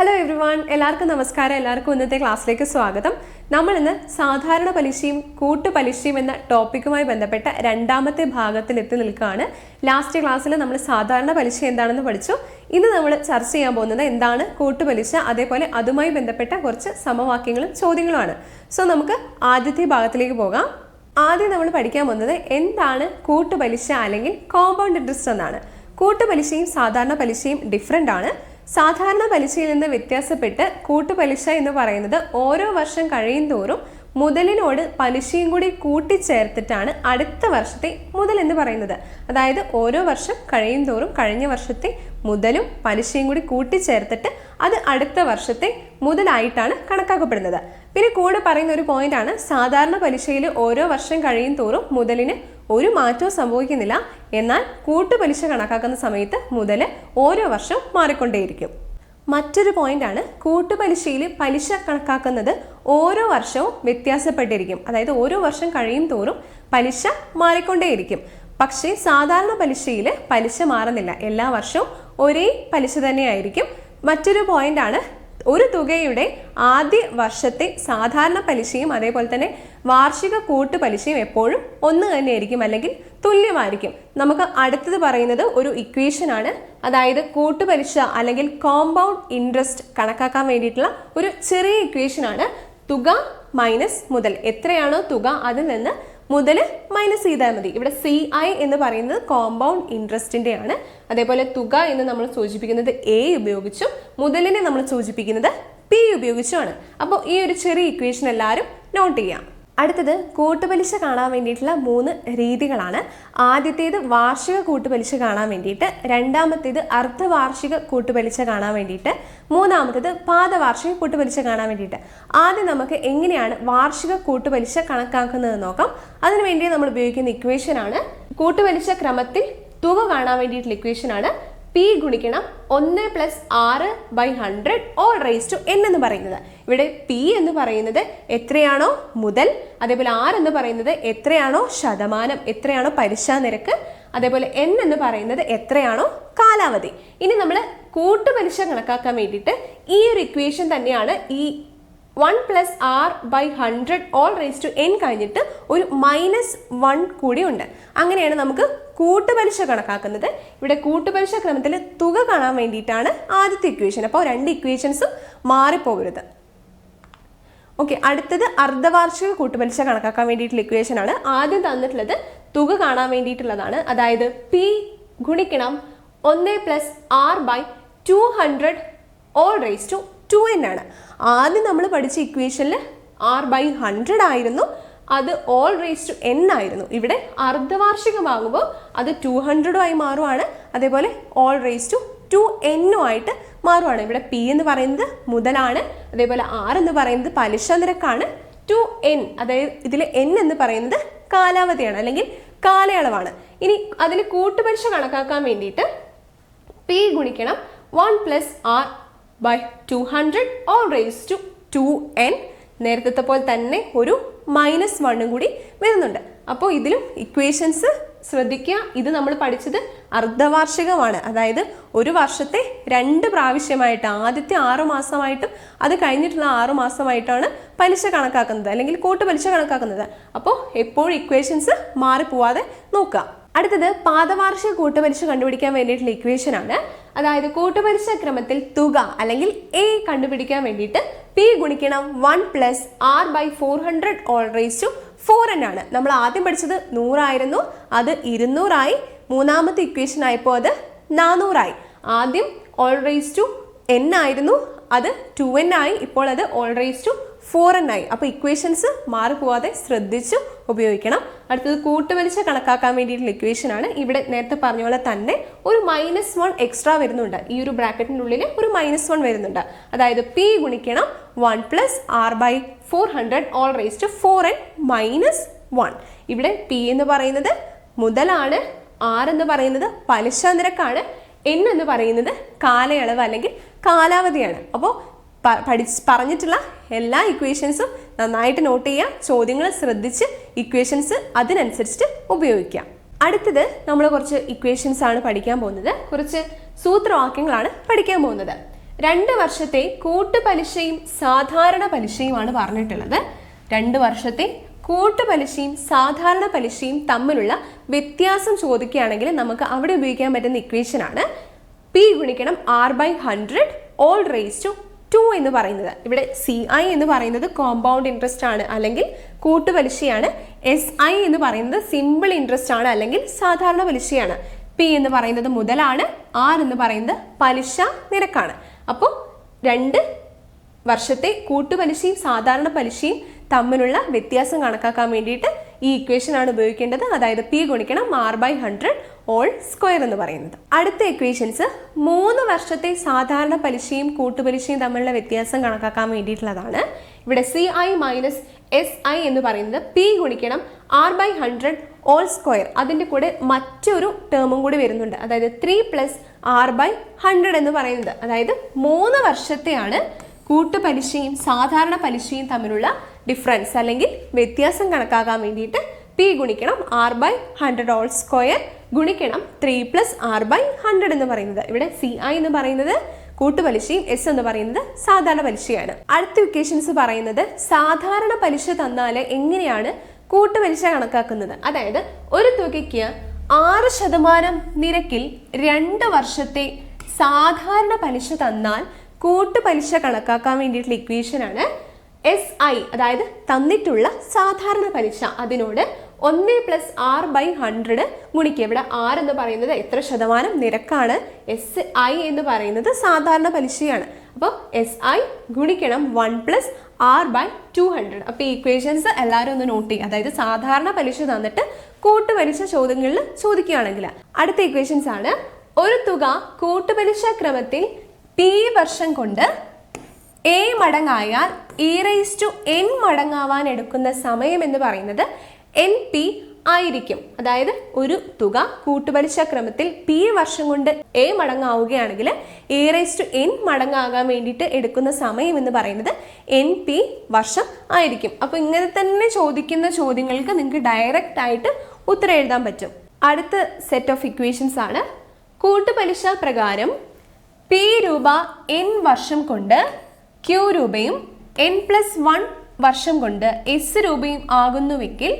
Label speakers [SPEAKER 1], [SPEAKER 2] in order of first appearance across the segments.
[SPEAKER 1] Hello everyone എല്ലാവർക്കും നമസ്കാരം. എല്ലാവർക്കും ഇന്നത്തെ ക്ലാസ്സിലേക്ക് സ്വാഗതം. നമ്മൾ ഇന്ന് സാധാരണ പലിശയും കൂട്ടു പലിശയും എന്ന ടോപ്പിക്കുമായി ബന്ധപ്പെട്ട രണ്ടാമത്തെ ഭാഗത്തിൽ എത്തി നിൽക്കുകയാണ്. ലാസ്റ്റ് ക്ലാസ്സിൽ നമ്മൾ സാധാരണ പലിശ എന്താണെന്ന് പഠിച്ചു. ഇന്ന് നമ്മൾ ചർച്ച ചെയ്യാൻ പോകുന്നത് എന്താണ് കൂട്ടുപലിശ അതേപോലെ അതുമായി ബന്ധപ്പെട്ട കുറച്ച് സമവാക്യങ്ങളും ചോദ്യങ്ങളുമാണ്. സോ നമുക്ക് ആദ്യത്തെ ഭാഗത്തിലേക്ക് പോകാം. ആദ്യം നമ്മൾ പഠിക്കാൻ പോകുന്നത് എന്താണ് കൂട്ടുപലിശ അല്ലെങ്കിൽ കോമ്പൗണ്ട് ഇൻട്രസ്റ്റ് എന്നാണ്. കൂട്ടുപലിശയും സാധാരണ പലിശയും ഡിഫറെന്റ് ആണ്. സാധാരണ പലിശയിൽ നിന്ന് വ്യത്യാസപ്പെട്ട് കൂട്ടുപലിശ എന്ന് പറയുന്നത് ഓരോ വർഷം കഴിയും തോറും മുതലിനോട് പലിശയും കൂടി കൂട്ടിച്ചേർത്തിട്ടാണ് അടുത്ത വർഷത്തെ മുതൽ എന്ന് പറയുന്നത്. അതായത് ഓരോ വർഷം കഴിയും തോറും കഴിഞ്ഞ വർഷത്തെ മുതലും പലിശയും കൂടി കൂട്ടിച്ചേർത്തിട്ട് അത് അടുത്ത വർഷത്തെ മുതലായിട്ടാണ് കണക്കാക്കപ്പെടുന്നത്. പിന്നെ കൂടെ പറയുന്ന ഒരു പോയിന്റ് ആണ് സാധാരണ പലിശയിൽ ഓരോ വർഷം കഴിയും തോറും മുതലിന് ഒരു മാറ്റവും സംഭവിക്കുന്നില്ല. എന്നാൽ കൂട്ടുപലിശ കണക്കാക്കുന്ന സമയത്ത് മുതൽ ഓരോ വർഷം മാറിക്കൊണ്ടേയിരിക്കും. മറ്റൊരു പോയിന്റ് ആണ് കൂട്ടുപലിശയിൽ പലിശ കണക്കാക്കുന്നത് ഓരോ വർഷവും വ്യത്യാസപ്പെട്ടിരിക്കും. അതായത് ഓരോ വർഷം കഴിയും തോറും പലിശ മാറിക്കൊണ്ടേയിരിക്കും. പക്ഷേ സാധാരണ പലിശയിൽ പലിശ മാറുന്നില്ല. എല്ലാ വർഷവും ഒരേ പലിശ തന്നെയായിരിക്കും. മറ്റൊരു പോയിന്റ് ആണ് ഒരു തുകയുടെ ആദ്യ വർഷത്തെ സാധാരണ പലിശയും അതേപോലെ തന്നെ വാർഷിക കൂട്ടു പലിശയും എപ്പോഴും ഒന്ന് തന്നെയായിരിക്കും അല്ലെങ്കിൽ തുല്യമായിരിക്കും. നമുക്ക് അടുത്തത് പറയുന്നത് ഒരു ഇക്വേഷനാണ് അതായത് കൂട്ടുപലിശ അല്ലെങ്കിൽ കോമ്പൗണ്ട് ഇൻട്രസ്റ്റ് കണക്കാക്കാൻ വേണ്ടിയിട്ടുള്ള ഒരു ചെറിയ ഇക്വേഷനാണ് തുക മൈനസ് മുതൽ. എത്രയാണോ തുക അതിൽ നിന്ന് മുതൽ മൈനസ് ചെയ്താൽ മതി. ഇവിടെ സി ഐ എന്ന് പറയുന്നത് കോമ്പൗണ്ട് ഇൻട്രസ്റ്റിന്റെ ആണ് അതേപോലെ തുക എന്ന് നമ്മൾ സൂചിപ്പിക്കുന്നത് എ ഉപയോഗിച്ചും മുതലിനെ നമ്മൾ സൂചിപ്പിക്കുന്നത് പി ഉപയോഗിച്ചുമാണ്. അപ്പോൾ ഈ ഒരു ചെറിയ ഇക്വേഷൻ എല്ലാവരും നോട്ട് ചെയ്യാം. അടുത്തത് കൂട്ടുപലിശ കാണാൻ വേണ്ടിയിട്ടുള്ള മൂന്ന് രീതികളാണ്. ആദ്യത്തേത് വാർഷിക കൂട്ടുപലിശ കാണാൻ വേണ്ടിയിട്ട് രണ്ടാമത്തേത് അർദ്ധവാർഷിക കൂട്ടുപലിശ കാണാൻ വേണ്ടിയിട്ട് മൂന്നാമത്തേത് പാദവാർഷിക കൂട്ടുപലിശ കാണാൻ വേണ്ടിയിട്ട്. ആദ്യം നമുക്ക് എങ്ങനെയാണ് വാർഷിക കൂട്ടുപലിശ കണക്കാക്കുന്നത് നോക്കാം. അതിനുവേണ്ടി നമ്മൾ ഉപയോഗിക്കുന്ന ഇക്വേഷനാണ് കൂട്ടുപലിശ ക്രമത്തിൽ തുക കാണാൻ വേണ്ടിയിട്ടുള്ള ഇക്വേഷൻ ആണ്. പി ഗുണിക്കണം ഒന്ന് പ്ലസ് ആറ് by hundred whole raise to n എന്ന് പറയുന്നത്. ഇവിടെ പി എന്ന് പറയുന്നത് എത്രയാണോ മുതൽ അതേപോലെ ആർ എന്ന് പറയുന്നത് എത്രയാണോ ശതമാനം എത്രയാണോ പലിശ നിരക്ക് അതേപോലെ എൻ എന്ന് പറയുന്നത് എത്രയാണോ കാലാവധി. ഇനി നമ്മൾ കൂട്ടുപലിശ കണക്കാക്കാൻ വേണ്ടിയിട്ട് ഈ ഒരു ഇക്വേഷൻ തന്നെയാണ് ഈ one plus r by hundred whole raise to n കഴിഞ്ഞിട്ട് ഒരു മൈനസ് വൺ കൂടി ഉണ്ട്. അങ്ങനെയാണ് നമുക്ക് കൂട്ടുപലിശ കണക്കാക്കുന്നത്. ഇവിടെ കൂട്ടുപലിശ ക്രമത്തിൽ തുക കാണാൻ വേണ്ടിയിട്ടാണ് ആദ്യത്തെ ഇക്വേഷൻ അപ്പോൾ രണ്ട് ഇക്വേഷൻസും മാറിപ്പോകരുത്. ഓക്കെ അടുത്തത് അർദ്ധവാർഷിക കൂട്ടുപലിശ കണക്കാക്കാൻ വേണ്ടിയിട്ടുള്ള ഇക്വേഷൻ ആണ്. ആദ്യം തന്നിട്ടുള്ളത് തുക കാണാൻ വേണ്ടിയിട്ടുള്ളതാണ്. അതായത് പി ഗുണിക്കണം ഒന്ന് plus r by two hundred whole raise to two n ആണ്. ആദ്യം നമ്മൾ പഠിച്ച ഇക്വേഷനിൽ ആർ ബൈ ഹൺഡ്രഡ് ആയിരുന്നു. അത് ഓൾ റേസ് ടു എൻ ആയിരുന്നു. ഇവിടെ അർദ്ധവാർഷികമാകുമ്പോൾ അത് ടു ഹൺഡ്രഡും ആയി മാറുവാണ്. അതേപോലെ ഓൾ റേസ് ടു ടു എന്നും ആയിട്ട് മാറുവാണ്. ഇവിടെ പി എന്ന് പറയുന്നത് മുതലാണ്. അതേപോലെ ആർ എന്ന് പറയുന്നത് പലിശ നിരക്കാണ്. ടു എൻ അതായത് ഇതിൽ എൻ എന്ന് പറയുന്നത് കാലാവധിയാണ് അല്ലെങ്കിൽ കാലയളവാണ്. ഇനി അതിൽ കൂട്ടുപലിശ കണക്കാക്കാൻ വേണ്ടിയിട്ട് പി ഗുണിക്കണം one plus r by two hundred whole raise to two n നേരത്തെ പോലെ തന്നെ ഒരു മൈനസ് വണ്ണും കൂടി വരുന്നുണ്ട്. അപ്പോൾ ഇതിലും ഇക്വേഷൻസ് ശ്രദ്ധിക്കുക. ഇത് നമ്മൾ പഠിച്ചത് അർദ്ധവാർഷികമാണ്. അതായത് ഒരു വർഷത്തെ രണ്ട് പ്രാവശ്യമായിട്ട് ആദ്യത്തെ ആറു മാസമായിട്ടും അത് കഴിഞ്ഞിട്ടുള്ള ആറു മാസമായിട്ടാണ് പലിശ കണക്കാക്കുന്നത് അല്ലെങ്കിൽ കൂട്ടു പലിശ കണക്കാക്കുന്നത്. അപ്പോൾ എപ്പോഴും ഇക്വേഷൻസ് മാറിപ്പോവാതെ നോക്കുക. അടുത്തത് പാദവാർഷിക കൂട്ടുപലിശ കണ്ടുപിടിക്കാൻ വേണ്ടിയിട്ടുള്ള ഇക്വേഷൻ ആണ്. അതായത് കൂട്ടുപലിശ ക്രമത്തിൽ തുക അല്ലെങ്കിൽ എ കണ്ടുപിടിക്കാൻ വേണ്ടിയിട്ട് പി ഗുണിക്കണം one plus r by four hundred whole raise to four n ആണ്. നമ്മൾ ആദ്യം പഠിച്ചത് നൂറായിരുന്നു. അത് ഇരുന്നൂറായി. മൂന്നാമത്തെ ഇക്വേഷൻ ആയപ്പോൾ അത് നാനൂറായി ആദ്യം ഓൾ റേസ് ടു എൻ ആയിരുന്നു. അത് ടു എൻ ആയി. ഇപ്പോൾ അത് whole raise to four n ആയി അപ്പോൾ ഇക്വേഷൻസ് മാറിപ്പോവാതെ ശ്രദ്ധിച്ചു ഉപയോഗിക്കണം. അടുത്തത് കൂട്ടുവലിച്ച കണക്കാക്കാൻ വേണ്ടിയിട്ടുള്ള ഇക്വേഷനാണ് ഇവിടെ നേരത്തെ പറഞ്ഞ പോലെ തന്നെ ഒരു മൈനസ് വൺ എക്സ്ട്രാ വരുന്നുണ്ട്. ഈ ഒരു ബ്രാക്കറ്റിന്റെ ഉള്ളിൽ ഒരു മൈനസ് വൺ വരുന്നുണ്ട്. അതായത് പി ഗുണിക്കണം one plus r by four hundred whole raise to four n minus one ഇവിടെ പി എന്ന് പറയുന്നത് മുതലാണ് ആർ എന്ന് പറയുന്നത് പലിശ നിരക്കാണ് എൻ എന്ന് പറയുന്നത് കാലയളവ് അല്ലെങ്കിൽ കാലാവധിയാണ്. അപ്പോൾ പഠിച്ച് പറഞ്ഞിട്ടുള്ള എല്ലാ ഇക്വേഷൻസും നന്നായിട്ട് നോട്ട് ചെയ്യുക ചോദ്യങ്ങൾ ശ്രദ്ധിച്ച് ഇക്വേഷൻസ് അതിനനുസരിച്ചിട്ട് ഉപയോഗിക്കാം. അടുത്തത് നമ്മൾ കുറച്ച് ഇക്വേഷൻസ് ആണ് പഠിക്കാൻ പോകുന്നത്. കുറച്ച് സൂത്രവാക്യങ്ങളാണ് പഠിക്കാൻ പോകുന്നത്. രണ്ട് വർഷത്തെ കൂട്ടുപലിശയും സാധാരണ പലിശയുമാണ് പറഞ്ഞിട്ടുള്ളത്. രണ്ട് വർഷത്തെ കൂട്ടുപലിശയും സാധാരണ പലിശയും തമ്മിലുള്ള വ്യത്യാസം ചോദിക്കുകയാണെങ്കിൽ നമുക്ക് അവിടെ ഉപയോഗിക്കാൻ പറ്റുന്ന ഇക്വേഷൻ ആണ്. പി ഗുണിക്കണം r by hundred whole raise to two എന്ന് പറയുന്നത്. ഇവിടെ സി ഐ എന്ന് പറയുന്നത് കോമ്പൗണ്ട് ഇൻട്രസ്റ്റ് ആണ്. അല്ലെങ്കിൽ കൂട്ടുപലിശയാണ് എസ് ഐ എന്ന് പറയുന്നത് സിമ്പിൾ ഇൻട്രസ്റ്റ് ആണ്. അല്ലെങ്കിൽ സാധാരണ പലിശയാണ് പി എന്ന് പറയുന്നത് മുതലാണ്. ആർ എന്ന് പറയുന്നത് പലിശ നിരക്കാണ്. അപ്പോൾ രണ്ട് വർഷത്തെ കൂട്ടുപലിശയും സാധാരണ പലിശയും തമ്മിലുള്ള വ്യത്യാസം കണക്കാക്കാൻ വേണ്ടിയിട്ട് ഈ ഇക്വേഷൻ ആണ് ഉപയോഗിക്കേണ്ടത്. അതായത് പി ഗുണിക്കണം r by hundred whole square എന്ന് പറയുന്നത്. അടുത്ത എക്വേഷൻസ് മൂന്ന് വർഷത്തെ സാധാരണ പലിശയും കൂട്ടുപലിശയും തമ്മിലുള്ള വ്യത്യാസം കണക്കാക്കാൻ വേണ്ടിയിട്ടുള്ളതാണ്. ഇവിടെ C I minus S I എന്ന് പറയുന്നത് പി ഗുണിക്കണം r by hundred whole square അതിന്റെ കൂടെ മറ്റൊരു ടേമും കൂടി വരുന്നുണ്ട്. അതായത് three plus r by hundred എന്ന് പറയുന്നത്. അതായത് മൂന്ന് വർഷത്തെയാണ് കൂട്ടുപലിശയും സാധാരണ പലിശയും തമ്മിലുള്ള ഡിഫറൻസ് അല്ലെങ്കിൽ വ്യത്യാസം കണക്കാക്കാൻ വേണ്ടിയിട്ട് പി ഗുണിക്കണം r by hundred whole square ഗുണിക്കണം three plus r by hundred എന്ന് പറയുന്നത്. ഇവിടെ സി ഐ എന്ന് പറയുന്നത് കൂട്ടുപലിശയും എസ് എന്ന് പറയുന്നത് സാധാരണ പലിശയാണ്. അടുത്ത ഇക്വേഷൻസ് പറയുന്നത് സാധാരണ പലിശ തന്നാൽ എങ്ങനെയാണ് കൂട്ടുപലിശ കണക്കാക്കുന്നത്? അതായത് ഒരു തുകയ്ക്ക് ആറ് ശതമാനം നിരക്കിൽ രണ്ട് വർഷത്തെ സാധാരണ പലിശ തന്നാൽ കൂട്ടുപലിശ കണക്കാക്കാൻ വേണ്ടിയിട്ടുള്ള ഇക്വേഷൻ ആണ് എസ് ഐ അതായത് തന്നിട്ടുള്ള സാധാരണ പലിശ. അതിനോട് ഒന്ന് പ്ലസ് ആർ ബൈ ഹൺഡ്രഡ് ഗുണിക്കുക. ഇവിടെ ആർ എന്ന് പറയുന്നത് എത്ര ശതമാനം നിരക്കാണ്? എസ് ഐ എന്ന് പറയുന്നത് സാധാരണ പലിശയാണ്. അപ്പോൾ എസ് ഐ ഗുണിക്കണം one plus r by two hundred അപ്പോൾ ഈ ഇക്വേഷൻസ് എല്ലാവരും ഒന്ന് നോട്ട് ചെയ്യുക. അതായത് സാധാരണ പലിശ തന്നിട്ട് കൂട്ടുപലിശ ചോദ്യങ്ങളിൽ ചോദിക്കുകയാണെങ്കിൽ. അടുത്ത ഇക്വേഷൻസ് ആണ്. ഒരു തുക കൂട്ടുപലിശ ക്രമത്തിൽ പി വർഷം കൊണ്ട് എ മടങ്ങായാൽ ഇ റൈസ് ടു എൻ മടങ്ങാവാൻ എടുക്കുന്ന സമയം എന്ന് പറയുന്നത് എൻ പി ആയിരിക്കും. അതായത് ഒരു തുക കൂട്ടുപലിശ ക്രമത്തിൽ പി വർഷം കൊണ്ട് എ മടങ്ങാവുകയാണെങ്കിൽ എ റൈസ് ടു എൻ മടങ്ങാകാൻ വേണ്ടിയിട്ട് എടുക്കുന്ന സമയം എന്ന് പറയുന്നത് എൻ പി വർഷം ആയിരിക്കും. അപ്പോൾ ഇങ്ങനെ തന്നെ ചോദിക്കുന്ന ചോദ്യങ്ങൾക്ക് നിങ്ങൾക്ക് ഡയറക്റ്റ് ആയിട്ട് ഉത്തരം എഴുതാൻ പറ്റും. അടുത്ത സെറ്റ് ഓഫ് ഇക്വേഷൻസ് ആണ്. കൂട്ടുപലിശ പ്രകാരം പി രൂപ എൻ വർഷം കൊണ്ട് ക്യൂ രൂപയും എൻ പ്ലസ് വൺ വർഷം കൊണ്ട് എസ് രൂപയും ആകുന്നുവെങ്കിൽ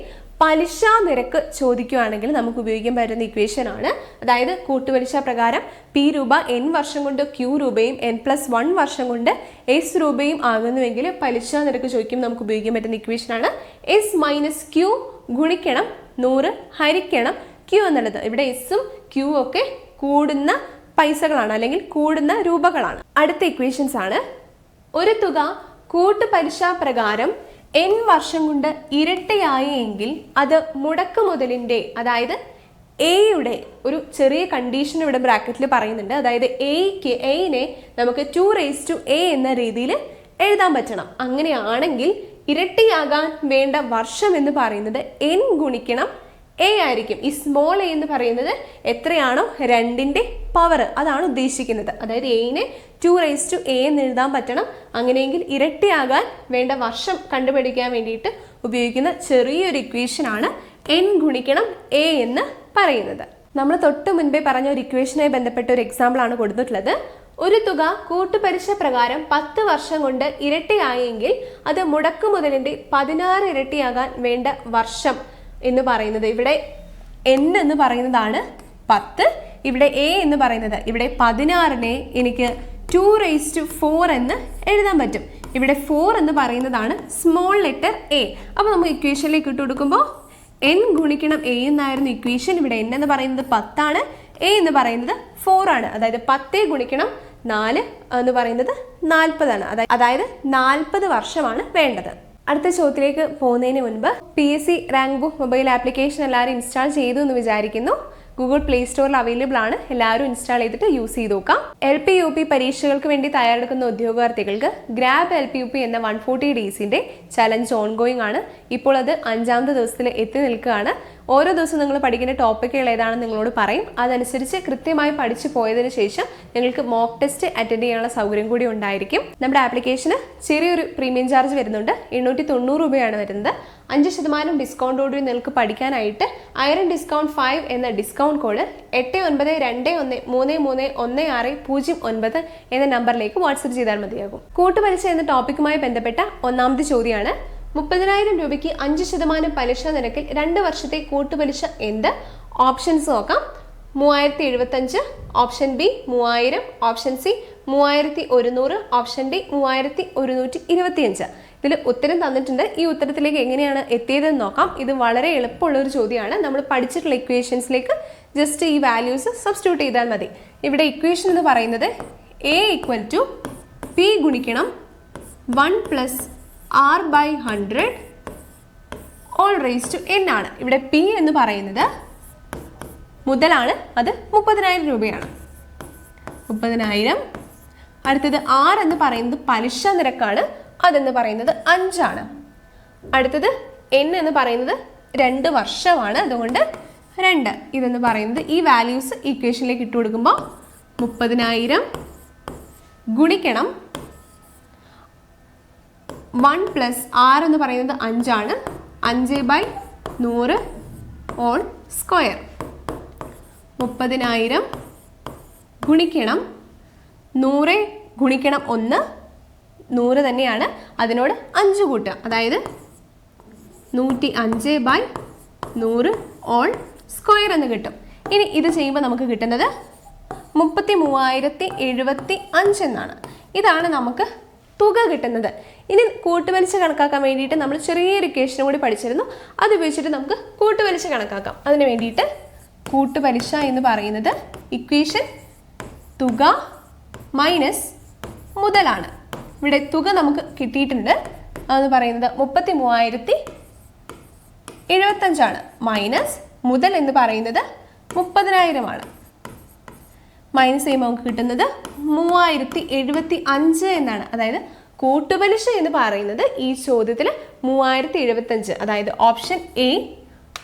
[SPEAKER 1] പലിശ നിരക്ക് ചോദിക്കുകയാണെങ്കിൽ നമുക്ക് ഉപയോഗിക്കാൻ പറ്റുന്ന ഇക്വേഷൻ ആണ്. അതായത് കൂട്ടുപലിശ പ്രകാരം പി രൂപ എൻ വർഷം കൊണ്ട് ക്യൂ രൂപയും എൻ പ്ലസ് വൺ വർഷം കൊണ്ട് എസ് രൂപയും ആകുന്നുവെങ്കിൽ പലിശ നിരക്ക് ചോദിക്കുമ്പോൾ നമുക്ക് ഉപയോഗിക്കാൻ പറ്റുന്ന ഇക്വേഷൻ ആണ്. എസ് മൈനസ് ക്യൂ ഗുണിക്കണം നൂറ് ഹരിക്കണം ക്യൂ എന്നുള്ളത്. ഇവിടെ എസും ക്യൂ ഒക്കെ കൂടുന്ന പൈസകളാണ് അല്ലെങ്കിൽ കൂടുന്ന രൂപകളാണ്. അടുത്ത ഇക്വേഷൻസ് ആണ്. ഒരു തുക കൂട്ടുപലിശ പ്രകാരം എൻ വർഷം കൊണ്ട് ഇരട്ടയായി എങ്കിൽ അത് മുടക്ക് മുതലിന്റെ അതായത് എയുടെ ഒരു ചെറിയ കണ്ടീഷൻ ഇവിടെ ബ്രാക്കറ്റിൽ പറയുന്നുണ്ട്. അതായത് എയ്ക്ക് എയിനെ നമുക്ക് ടു റേസ് ടു എ എന്ന രീതിയിൽ എഴുതാൻ പറ്റണം. അങ്ങനെയാണെങ്കിൽ ഇരട്ടിയാകാൻ വേണ്ട വർഷം എന്ന് പറയുന്നത് എൻ ഗുണിക്കണം എ ആയിരിക്കും. ഈ സ്മോൾ എ എന്ന് പറയുന്നത് എത്രയാണോ? രണ്ടിന്റെ പവർ അതാണ് ഉദ്ദേശിക്കുന്നത്. അതായത് എയിനെ ടു റേസ് ടു എ എന്ന് എഴുതാൻ പറ്റണം. അങ്ങനെയെങ്കിൽ ഇരട്ടിയാകാൻ വേണ്ട വർഷം കണ്ടുപിടിക്കാൻ വേണ്ടിയിട്ട് ഉപയോഗിക്കുന്ന ചെറിയൊരു ഇക്വേഷനാണ് എൻ ഗുണിക്കണം എ എന്ന് പറയുന്നത്. നമ്മൾ തൊട്ട് മുൻപേ പറഞ്ഞ ഒരു ഇക്വേഷനുമായി ബന്ധപ്പെട്ട ഒരു എക്സാമ്പിൾ ആണ് കൊടുത്തിട്ടുള്ളത്. ഒരു തുക കൂട്ടുപലിശ പ്രകാരം പത്ത് വർഷം കൊണ്ട് ഇരട്ടിയായെങ്കിൽ അത് മുടക്കു മുതലിന്റെ പതിനാറ് ഇരട്ടിയാകാൻ വേണ്ട വർഷം എന്ന് പറയുന്നത്. ഇവിടെ എൻ എന്ന് പറയുന്നതാണ് പത്ത്. ഇവിടെ എ എന്ന് പറയുന്നത് ഇവിടെ പതിനാറിനെ എനിക്ക് ടു റേസ് ടു ഫോർ എന്ന് എഴുതാൻ പറ്റും. ഇവിടെ ഫോർ എന്ന് പറയുന്നതാണ് സ്മോൾ ലെറ്റർ എ അപ്പോൾ നമുക്ക് ഇക്വേഷനിലേക്ക് ഇട്ട് കൊടുക്കുമ്പോൾ എൻ ഗുണിക്കണം എ എന്നായിരുന്നു ഇക്വേഷൻ ഇവിടെ എൻ എന്ന് പറയുന്നത് പത്താണ്. എ എന്ന് പറയുന്നത് ഫോർ ആണ്. അതായത് പത്തേ ഗുണിക്കണം നാല് എന്ന് പറയുന്നത് നാൽപ്പതാണ് അതായത് നാൽപ്പത് വർഷമാണ് വേണ്ടത്. അടുത്ത ചോദ്യത്തിലേക്ക് പോകുന്നതിന് മുൻപ് P S C rank book mobile application എല്ലാവരും ഇൻസ്റ്റാൾ ചെയ്തു എന്ന് വിചാരിക്കുന്നു. ഗൂഗിൾ പ്ലേ സ്റ്റോറിൽ അവൈലബിൾ ആണ്. എല്ലാവരും ഇൻസ്റ്റാൾ ചെയ്തിട്ട് യൂസ് ചെയ്ത് നോക്കാം. എൽ പി യു പി പരീക്ഷകൾക്ക് വേണ്ടി തയ്യാറെടുക്കുന്ന ഉദ്യോഗാർത്ഥികൾക്ക് grab L P U P എന്ന വൺ ഫോർട്ടി ഡേയ്സിന്റെ ചലഞ്ച് ഓൺഗോയിങ് ആണ്. ഇപ്പോൾ അത് അഞ്ചാമത്തെ ദിവസത്തിൽ എത്തി നിൽക്കുകയാണ്. ഓരോ ദിവസവും നിങ്ങൾ പഠിക്കുന്ന ടോപ്പിക്കുകൾ ഏതാണെന്ന് നിങ്ങളോട് പറയും. അതനുസരിച്ച് കൃത്യമായി പഠിച്ചു പോയതിന് ശേഷം നിങ്ങൾക്ക് മോക്ക് ടെസ്റ്റ് അറ്റൻഡ് ചെയ്യാനുള്ള സൗകര്യം കൂടി ഉണ്ടായിരിക്കും. നമ്മുടെ ആപ്ലിക്കേഷന് ചെറിയൊരു പ്രീമിയം ചാർജ് വരുന്നുണ്ട്. എണ്ണൂറ്റി തൊണ്ണൂറ് രൂപയാണ് വരുന്നത്. അഞ്ച് ശതമാനം ഡിസ്കൗണ്ടോടുകൂടി നിങ്ങൾക്ക് പഠിക്കാനായിട്ട് ഐറൺ ഡിസ്കൗണ്ട് ഫൈവ് എന്ന ഡിസ്കൗണ്ട് കോഡ് എട്ട് ഒൻപത് രണ്ട് ഒന്ന് മൂന്ന് മൂന്ന് ഒന്ന് ആറ് പൂജ്യം ഒൻപത് എന്ന നമ്പറിലേക്ക് വാട്സപ്പ് ചെയ്താൽ മതിയാകും. കൂട്ടുപലിശ എന്ന ടോപ്പിക്കുമായി ബന്ധപ്പെട്ട ഒന്നാമത്തെ ചോദ്യമാണ്. മുപ്പതിനായിരം രൂപയ്ക്ക് അഞ്ച് ശതമാനം പലിശ നിരക്കിൽ രണ്ട് വർഷത്തെ കൂട്ടുപലിശ എന്ത്? ഓപ്ഷൻസ് നോക്കാം. മൂവായിരത്തി എഴുപത്തഞ്ച് ഓപ്ഷൻ ബി മൂവായിരം ഓപ്ഷൻ സി മൂവായിരത്തി ഒരുന്നൂറ് ഓപ്ഷൻ ഡി മൂവായിരത്തി ഒരുന്നൂറ്റി ഇരുപത്തിയഞ്ച് ഇതിൽ ഉത്തരം തന്നിട്ടുണ്ട്. ഈ ഉത്തരത്തിലേക്ക് എങ്ങനെയാണ് എത്തിയതെന്ന് നോക്കാം. ഇത് വളരെ എളുപ്പമുള്ള ഒരു ചോദ്യമാണ്. നമ്മൾ പഠിച്ചിട്ടുള്ള ഇക്വേഷൻസിലേക്ക് ജസ്റ്റ് ഈ വാല്യൂസ് സബ്സ്റ്റിറ്റ്യൂട്ട് ചെയ്താൽ മതി. ഇവിടെ ഇക്വേഷൻ എന്ന് പറയുന്നത് എ ഈക്വൽ ടു പി ഗുണിക്കണം one plus r by hundred whole raise to n ആണ്. ഇവിടെ പി എന്ന് പറയുന്നത് മുതലാണ്. അത് മുപ്പതിനായിരം രൂപയാണ്. മുപ്പതിനായിരം. അടുത്തത് ആർ എന്ന് പറയുന്നത് പലിശ നിരക്കാണ്. അതെന്ന് പറയുന്നത് അഞ്ചാണ്. അടുത്തത് എൻ എന്ന് പറയുന്നത് രണ്ട് വർഷമാണ്. അതുകൊണ്ട് രണ്ട്. ഇതെന്ന് പറയുന്നത് ഈ വാല്യൂസ് ഇക്വേഷനിലേക്ക് ഇട്ട് കൊടുക്കുമ്പോൾ മുപ്പതിനായിരം ഗുണിക്കണം. വൺ പ്ലസ് ആറ് എന്ന് പറയുന്നത് അഞ്ചാണ്. അഞ്ച് ബൈ നൂറ് ഓൾ സ്ക്വയർ. മുപ്പതിനായിരം ഗുണിക്കണം. നൂറ് ഗുണിക്കണം ഒന്ന്. നൂറ് തന്നെയാണ് അതിനോട് അഞ്ച് കൂട്ടുക. അതായത് നൂറ്റി അഞ്ച് ബൈ നൂറ് ഓൾ സ്ക്വയർ എന്ന് കിട്ടും. ഇനി ഇത് ചെയ്യുമ്പോൾ നമുക്ക് കിട്ടുന്നത് മുപ്പത്തി മൂവായിരത്തി എഴുപത്തി അഞ്ച് എന്നാണ്. ഇതാണ് നമുക്ക് തുക കിട്ടുന്നത്. ഇനി കൂട്ടുപലിശ കണക്കാക്കാൻ വേണ്ടിയിട്ട് നമ്മൾ ചെറിയൊരു ഇക്വേഷനും കൂടി പഠിച്ചിരുന്നു. അത് ഉപയോഗിച്ചിട്ട് നമുക്ക് കൂട്ടുപലിശ കണക്കാക്കാം. അതിന് വേണ്ടിയിട്ട് കൂട്ടുപലിശ എന്ന് പറയുന്നത് ഇക്വേഷൻ തുക മൈനസ് മുതലാണ്. ഇവിടെ തുക നമുക്ക് കിട്ടിയിട്ടുണ്ട്. അതെന്ന് പറയുന്നത് മുപ്പത്തി മൂവായിരത്തി എഴുപത്തഞ്ചാണ്. മൈനസ് മുതൽ എന്ന് പറയുന്നത് മുപ്പതിനായിരമാണ്. മൈനസ് ചെയ്യുമ്പോൾ നമുക്ക് കിട്ടുന്നത് മൂവായിരത്തി എഴുപത്തി അഞ്ച് എന്നാണ്. അതായത് കൂട്ടുപലിശ എന്ന് പറയുന്നത് ഈ ചോദ്യത്തിൽ മൂവായിരത്തി എഴുപത്തഞ്ച് അതായത് ഓപ്ഷൻ എ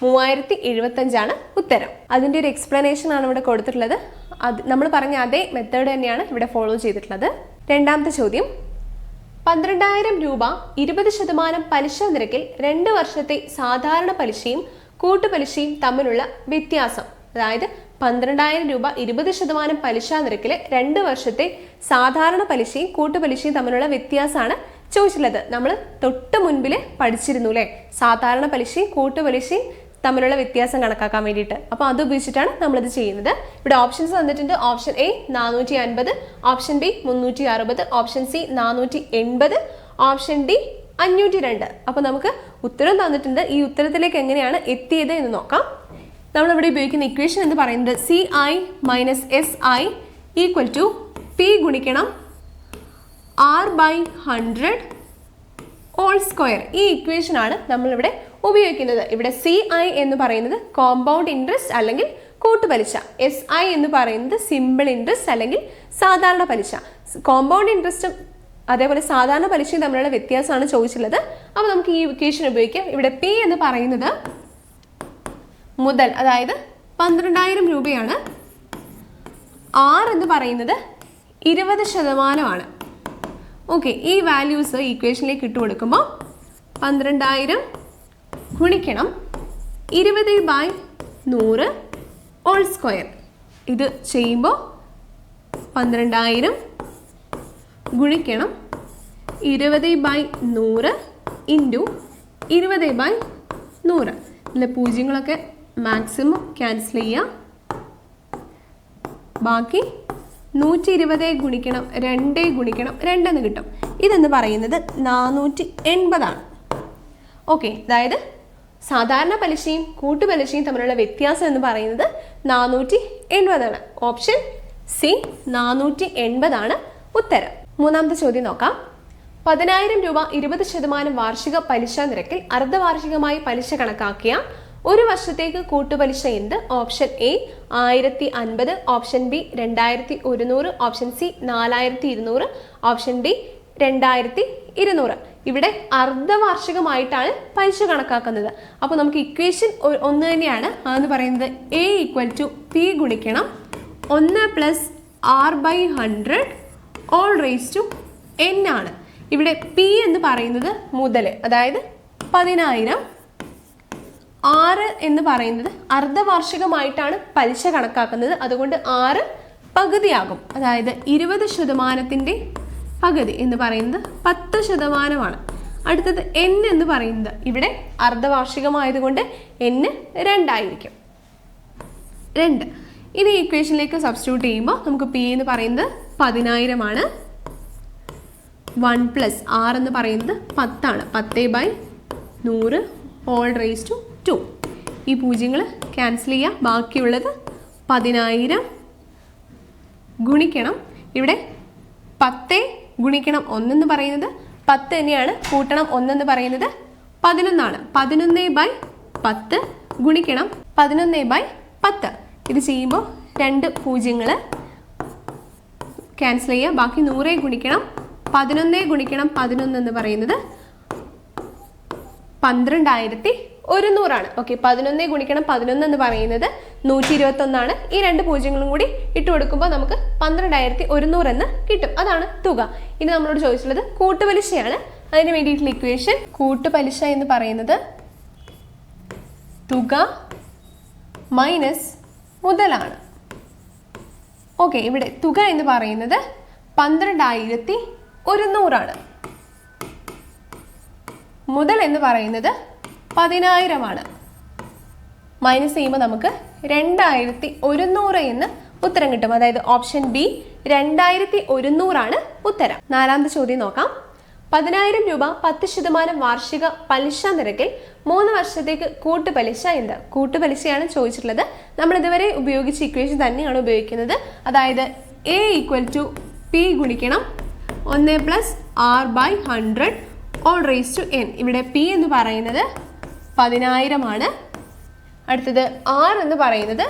[SPEAKER 1] മൂവായിരത്തി എഴുപത്തഞ്ചാണ് ഉത്തരം. അതിന്റെ ഒരു എക്സ്പ്ലനേഷൻ ആണ് ഇവിടെ കൊടുത്തിട്ടുള്ളത്. അത് നമ്മൾ പറഞ്ഞ അതേ മെത്തേഡ് തന്നെയാണ് ഇവിടെ ഫോളോ ചെയ്തിട്ടുള്ളത്. രണ്ടാമത്തെ ചോദ്യം. പന്ത്രണ്ടായിരം രൂപ ഇരുപത് ശതമാനം പലിശ നിരക്കിൽ രണ്ട് വർഷത്തെ സാധാരണ പലിശയും കൂട്ടുപലിശയും തമ്മിലുള്ള വ്യത്യാസം. അതായത് പന്ത്രണ്ടായിരം രൂപ ഇരുപത് ശതമാനം പലിശ നിരക്കിൽ രണ്ട് വർഷത്തെ സാധാരണ പലിശയും കൂട്ടുപലിശയും തമ്മിലുള്ള വ്യത്യാസമാണ് ചോദിച്ചിട്ടുള്ളത്. നമ്മൾ തൊട്ട് മുൻപിൽ പഠിച്ചിരുന്നു അല്ലേ സാധാരണ പലിശയും കൂട്ടുപലിശയും തമ്മിലുള്ള വ്യത്യാസം കണക്കാക്കാൻ വേണ്ടിയിട്ട്. അപ്പോൾ അത് ഉപയോഗിച്ചിട്ടാണ് നമ്മളിത് ചെയ്യുന്നത്. ഇവിടെ ഓപ്ഷൻസ് തന്നിട്ടുണ്ട് ഓപ്ഷൻ എ നാനൂറ്റി അൻപത് ഓപ്ഷൻ ബി മുന്നൂറ്റി അറുപത് ഓപ്ഷൻ സി നാനൂറ്റി എൺപത് ഓപ്ഷൻ ഡി അഞ്ഞൂറ്റി രണ്ട് അപ്പോൾ നമുക്ക് ഉത്തരം തന്നിട്ടുണ്ട്. ഈ ഉത്തരത്തിലേക്ക് എങ്ങനെയാണ് എത്തിയത് എന്ന് നോക്കാം. നമ്മളിവിടെ ഉപയോഗിക്കുന്ന ഇക്വേഷൻ എന്ന് പറയുന്നത് C I minus S I equal to p ഗുണിക്കണം r by hundred whole square ഈ ഇക്വേഷനാണ് നമ്മളിവിടെ ഉപയോഗിക്കുന്നത്. ഇവിടെ സി ഐ എന്ന് പറയുന്നത് കോമ്പൗണ്ട് ഇൻട്രസ്റ്റ് അല്ലെങ്കിൽ കൂട്ടുപലിശ. എസ് ഐ എന്ന് പറയുന്നത് സിമ്പിൾ ഇൻട്രസ്റ്റ് അല്ലെങ്കിൽ സാധാരണ പലിശ. കോമ്പൗണ്ട് ഇൻട്രസ്റ്റും അതേപോലെ സാധാരണ പലിശയും തമ്മിലുള്ള വ്യത്യാസമാണ് ചോദിച്ചിട്ടുള്ളത്. അപ്പോൾ നമുക്ക് ഈ ഇക്വേഷൻ ഉപയോഗിക്കാം. ഇവിടെ പി എന്ന് പറയുന്നത് മുതൽ അതായത് പന്ത്രണ്ടായിരം രൂപയാണ്. ആർ എന്ന് പറയുന്നത് ഇരുപത് ശതമാനമാണ്. ഓക്കെ ഈ വാല്യൂസ് ഈക്വേഷനിലേക്ക് ഇട്ട് കൊടുക്കുമ്പോൾ പന്ത്രണ്ടായിരം ഗുണിക്കണം ഇരുപത് ബൈ നൂറ് ഓൾ സ്ക്വയർ ഇത് ചെയ്യുമ്പോൾ പന്ത്രണ്ടായിരം ഗുണിക്കണം ഇരുപത് ബൈ നൂറ് ഇന്റു ഇരുപത് ബൈ നൂറ്. ഇതിലെ പൂജ്യങ്ങളൊക്കെ മാക്സിമം ക്യാൻസൽ ചെയ്യാം. ബാക്കി നൂറ്റി ഇരുപത് ഗുണിക്കണം രണ്ട് ഗുണിക്കണം രണ്ടെന്ന് കിട്ടും. ഇതെന്ന് പറയുന്നത് നാനൂറ്റി എൺപതാണ് ഓക്കെ അതായത് സാധാരണ പലിശയും കൂട്ടുപലിശയും തമ്മിലുള്ള വ്യത്യാസം എന്ന് പറയുന്നത് നാനൂറ്റി എൺപതാണ് ഓപ്ഷൻ സി നാനൂറ്റി എൺപതാണ് ഉത്തരം. മൂന്നാമത്തെ ചോദ്യം നോക്കാം. പതിനായിരം രൂപ ഇരുപത് ശതമാനം വാർഷിക പലിശ നിരക്കിൽ അർദ്ധവാർഷികമായി പലിശ കണക്കാക്കിയ ഒരു വർഷത്തേക്ക് കൂട്ടുപലിശ എന്ത്? ഓപ്ഷൻ എ ആയിരത്തി അൻപത് ഓപ്ഷൻ ബി രണ്ടായിരത്തി ഒരുന്നൂറ് ഓപ്ഷൻ സി നാലായിരത്തി ഇരുന്നൂറ് ഓപ്ഷൻ ഡി രണ്ടായിരത്തി ഇരുന്നൂറ്. ഇവിടെ അർദ്ധവാർഷികമായിട്ടാണ് പലിശ കണക്കാക്കുന്നത്. അപ്പോൾ നമുക്ക് ഇക്വേഷൻ ഒന്ന് തന്നെയാണ്. അതെന്ന് പറയുന്നത് എ ഈക്വൽ ടു പി ഗുണിക്കണം ഒന്ന് plus r by hundred whole raise to n ആണ്. ഇവിടെ പി എന്ന് പറയുന്നത് മുതൽ അതായത് പതിനായിരം ആറ് എന്ന് പറയുന്നത് അർദ്ധവാർഷികമായിട്ടാണ് പലിശ കണക്കാക്കുന്നത്. അതുകൊണ്ട് ആറ് പകുതിയാകും. അതായത് ഇരുപത് ശതമാനത്തിന്റെ പകുതി എന്ന് പറയുന്നത് പത്ത് ശതമാനമാണ്. അടുത്തത് എൻ എന്ന് പറയുന്നത് ഇവിടെ അർദ്ധവാർഷികമായതുകൊണ്ട് എന്ന് രണ്ടായിരിക്കും. രണ്ട്. ഇനി ഈക്വേഷനിലേക്ക് സബ്സ്റ്റിറ്റ്യൂട്ട് ചെയ്യുമ്പോൾ നമുക്ക് പി എന്ന് പറയുന്നത് പതിനായിരമാണ്. വൺ പ്ലസ് ആർ എന്ന് പറയുന്നത് പത്താണ്. പത്തേ ബൈ നൂറ് ഓൾ റേസ് ടു ടു ഈ പൂജ്യങ്ങൾ ക്യാൻസൽ ചെയ്യുക ബാക്കിയുള്ളത് പതിനായിരം ഗുണിക്കണം. ഇവിടെ പത്ത് ഗുണിക്കണം ഒന്നെന്ന് പറയുന്നത് പത്ത് തന്നെയാണ്. കൂട്ടണം ഒന്നെന്ന് പറയുന്നത് പതിനൊന്നാണ്. പതിനൊന്ന് ബൈ പത്ത് ഗുണിക്കണം പതിനൊന്ന് ബൈ പത്ത്. ഇത് ചെയ്യുമ്പോൾ രണ്ട് പൂജ്യങ്ങൾ ക്യാൻസൽ ചെയ്യുക ബാക്കി നൂറേ ഗുണിക്കണം പതിനൊന്നേ ഗുണിക്കണം പതിനൊന്ന് എന്ന് പറയുന്നത് പന്ത്രണ്ടായിരത്തി ഒരുന്നൂറാണ് ഓക്കെ പതിനൊന്ന് ഗുണിക്കണം പതിനൊന്ന് എന്ന് പറയുന്നത് നൂറ്റി ഇരുപത്തി ഒന്നാണ് ഈ രണ്ട് പൂജ്യങ്ങളും കൂടി ഇട്ട് കൊടുക്കുമ്പോൾ നമുക്ക് പന്ത്രണ്ടായിരത്തി ഒരുന്നൂറ് എന്ന് കിട്ടും. അതാണ് തുക. ഇനി നമ്മളോട് ചോദിച്ചിട്ടുള്ളത് കൂട്ടുപലിശയാണ്. അതിന് വേണ്ടിയിട്ടുള്ള ഇക്വേഷൻ കൂട്ടുപലിശ എന്ന് പറയുന്നത് തുക മൈനസ് മുതലാണ്. ഓക്കെ ഇവിടെ തുക എന്ന് പറയുന്നത് പന്ത്രണ്ടായിരത്തി ഒരുന്നൂറാണ്. മുതൽ എന്ന് പറയുന്നത് പതിനായിരമാണ്. മൈനസ് ചെയ്യുമ്പോൾ നമുക്ക് രണ്ടായിരത്തി ഒരുന്നൂറ് എന്ന് ഉത്തരം കിട്ടും. അതായത് ഓപ്ഷൻ ബി രണ്ടായിരത്തി ഒരുന്നൂറാണ് ഉത്തരം. നാലാമത്തെ ചോദ്യം നോക്കാം. പതിനായിരം രൂപ പത്ത് ശതമാനം വാർഷിക പലിശ നിരക്കിൽ മൂന്ന് വർഷത്തേക്ക് കൂട്ടുപലിശ എന്ത്? കൂട്ടുപലിശയാണ് ചോദിച്ചിട്ടുള്ളത്. നമ്മൾ ഇതുവരെ ഉപയോഗിച്ച ഇക്വേഷൻ തന്നെയാണ് ഉപയോഗിക്കുന്നത്. അതായത് എ ഈക്വൽ ടു പി ഗുണിക്കണം ഒന്ന് plus r by hundred whole raise to n ഇവിടെ പി എന്ന് പറയുന്നത് പതിനായിരമാണ്. അടുത്തത് ആർ എന്ന് പറയുന്നത്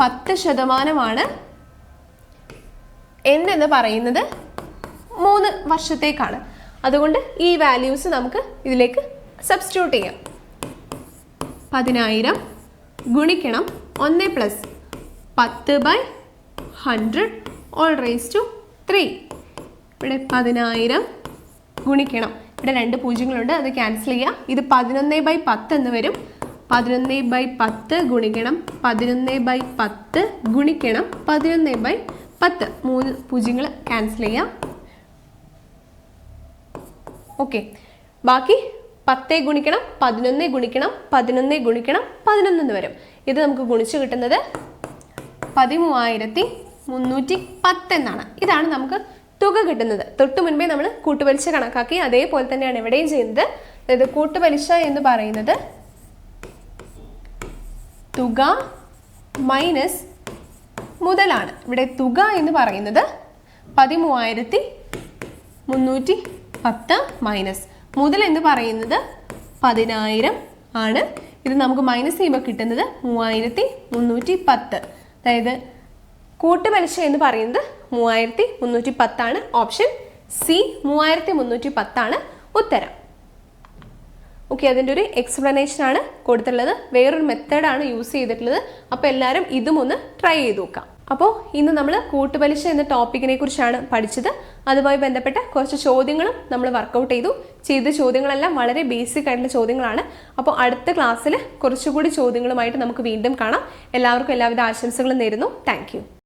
[SPEAKER 1] പത്ത് ശതമാനമാണ്. എൻ എന്ന് പറയുന്നത് മൂന്ന് വർഷത്തേക്കാണ്. അതുകൊണ്ട് ഈ വാല്യൂസ് നമുക്ക് ഇതിലേക്ക് സബ്സ്റ്റിറ്റ്യൂട്ട് ചെയ്യാം. പതിനായിരം ഗുണിക്കണം ഒന്ന് പ്ലസ് പത്ത് by hundred whole raise to three ഇവിടെ പതിനായിരം ഗുണിക്കണം. ഇവിടെ രണ്ട് പൂജ്യങ്ങളുണ്ട്. അത് ക്യാൻസൽ ചെയ്യാം. ഇത് പതിനൊന്ന് ബൈ പത്ത് എന്ന് വരും. പതിനൊന്ന് ബൈ പത്ത് ഗുണിക്കണം. പതിനൊന്ന് ബൈ പത്ത് ഗുണിക്കണം. പതിനൊന്ന് ബൈ പത്ത്. മൂന്ന് പൂജ്യങ്ങൾ ക്യാൻസൽ ചെയ്യാം. ഓക്കെ ബാക്കി പത്തേ ഗുണിക്കണം പതിനൊന്ന് ഗുണിക്കണം പതിനൊന്ന് ഗുണിക്കണം പതിനൊന്ന് വരും. ഇത് നമുക്ക് ഗുണിച്ച് കിട്ടുന്നത് പതിമൂവായിരത്തി മുന്നൂറ്റി പത്ത് എന്നാണ്. ഇതാണ് നമുക്ക് തുക കിട്ടുന്നത്. തൊട്ട് മുൻപേ നമ്മൾ കൂട്ടുപലിശ കണക്കാക്കി അതേപോലെ തന്നെയാണ് ഇവിടെയും ചെയ്യുന്നത്. അതായത് കൂട്ടുപലിശ എന്ന് പറയുന്നത് തുക മൈനസ് മുതലാണ്. ഇവിടെ തുക എന്ന് പറയുന്നത് പതിമൂവായിരത്തി മുന്നൂറ്റി പത്ത് മൈനസ്. മുതൽ എന്ന് പറയുന്നത് പതിനായിരം ആണ്. ഇത് നമുക്ക് മൈനസ് ചെയ്യുമ്പോൾ കിട്ടുന്നത് മൂവായിരത്തി മുന്നൂറ്റി പത്ത്. അതായത് കൂട്ടുപലിശ എന്ന് പറയുന്നത് മൂവായിരത്തി മുന്നൂറ്റി പത്താണ് ഓപ്ഷൻ സി. മൂവായിരത്തി മുന്നൂറ്റി പത്താണ് ഉത്തരം. ഓക്കെ അതിന്റെ ഒരു എക്സ്പ്ലനേഷൻ ആണ് കൊടുത്തിട്ടുള്ളത്. വേറൊരു മെത്തേഡാണ് യൂസ് ചെയ്തിട്ടുള്ളത്. അപ്പോൾ എല്ലാവരും ഇതും ഒന്ന് ട്രൈ ചെയ്ത് നോക്കാം. അപ്പോൾ ഇന്ന് നമ്മൾ കൂട്ടുപലിശ എന്ന ടോപ്പിക്കിനെ കുറിച്ചാണ് പഠിച്ചത്. അതുമായി ബന്ധപ്പെട്ട കുറച്ച് ചോദ്യങ്ങളും നമ്മൾ വർക്കൗട്ട് ചെയ്തു. ചെയ്ത ചോദ്യങ്ങളെല്ലാം വളരെ ബേസിക് ആയിട്ടുള്ള ചോദ്യങ്ങളാണ്. അപ്പോൾ അടുത്ത ക്ലാസ്സിൽ കുറച്ചുകൂടി ചോദ്യങ്ങളുമായിട്ട് നമുക്ക് വീണ്ടും കാണാം. എല്ലാവർക്കും എല്ലാവിധ ആശംസകളും നേരുന്നു. താങ്ക്